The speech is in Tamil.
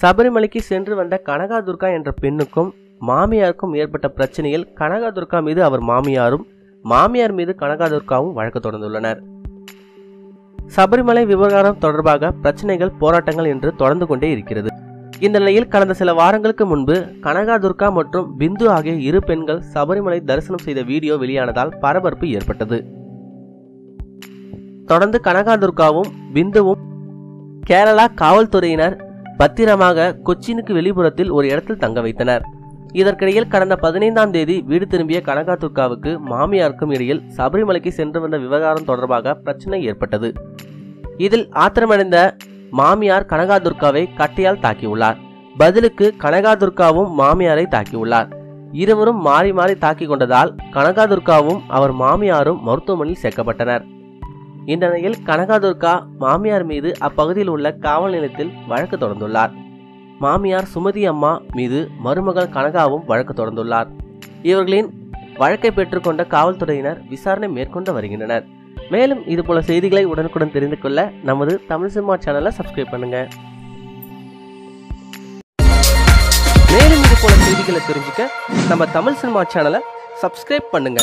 சபரிமலைக்கு சென்று வந்த கனகா துர்கா என்ற பெண்ணுக்கும் மாமியாருக்கும் ஏற்பட்ட பிரச்சனையில் கனகாதுர்கா மீது அவர் மாமியாரும் மாமியார் மீது கனகா துர்காவும் வழக்கு தொடர்ந்துள்ளனர். சபரிமலை விவகாரம் தொடர்பாக பிரச்சனைகள் போராட்டங்கள் என்று தொடர்ந்து கொண்டே இருக்கிறது. இந்த நிலையில் கடந்த சில வாரங்களுக்கு முன்பு கனகா துர்கா மற்றும் பிந்து ஆகிய இரு பெண்கள் சபரிமலை தரிசனம் செய்த வீடியோ வெளியானதால் பரபரப்பு ஏற்பட்டது. தொடர்ந்து கனகாதுர்காவும் பிந்துவும் கேரளா காவல்துறையினர் பத்திரமாக கொச்சினுக்கு வெளிப்புறத்தில் ஒரு இடத்தில் தங்க வைத்தனர். இதற்கிடையில் கடந்த பதினைந்தாம் தேதி வீடு திரும்பிய கனகாதுர்காவுக்கு மாமியாருக்கும் இடையில் சபரிமலைக்கு சென்று வந்த விவகாரம் தொடர்பாக பிரச்சனை ஏற்பட்டது. இதில் ஆத்திரமடைந்த மாமியார் கனகாதுர்காவை கட்டையால் தாக்கியுள்ளார். பதிலுக்கு கனகாதுர்காவும் மாமியாரை தாக்கியுள்ளார். இருவரும் மாறி மாறி தாக்கிக் கொண்டதால் கனகாதுர்காவும் அவர் மாமியாரும் மருத்துவமனையில் சேர்க்கப்பட்டனர். இந்த நிலையில் கனகாதுர்கா மாமியார் மீது அப்பகுதியில் உள்ள காவல் நிலையத்தில் வழக்கு தொடர்ந்துள்ளார். மாமியார் சுமதி அம்மா மீது மருமகள் கனகாவும் வழக்கு தொடர்ந்துள்ளார். இவர்களின் வழக்கை பெற்றுக்கொண்ட காவல்துறையினர் விசாரணை மேற்கொண்டு வருகின்றனர். மேலும் இதுபோல செய்திகளை உடனுக்குடன் தெரிந்து கொள்ள நமது தமிழ் சினிமா சேனலை சப்ஸ்கிரைப் பண்ணுங்க. மேலும் இது போல செய்திகளை தெரிஞ்சுக்க நம்ம தமிழ் சினிமா சேனலை சப்ஸ்கிரைப் பண்ணுங்க.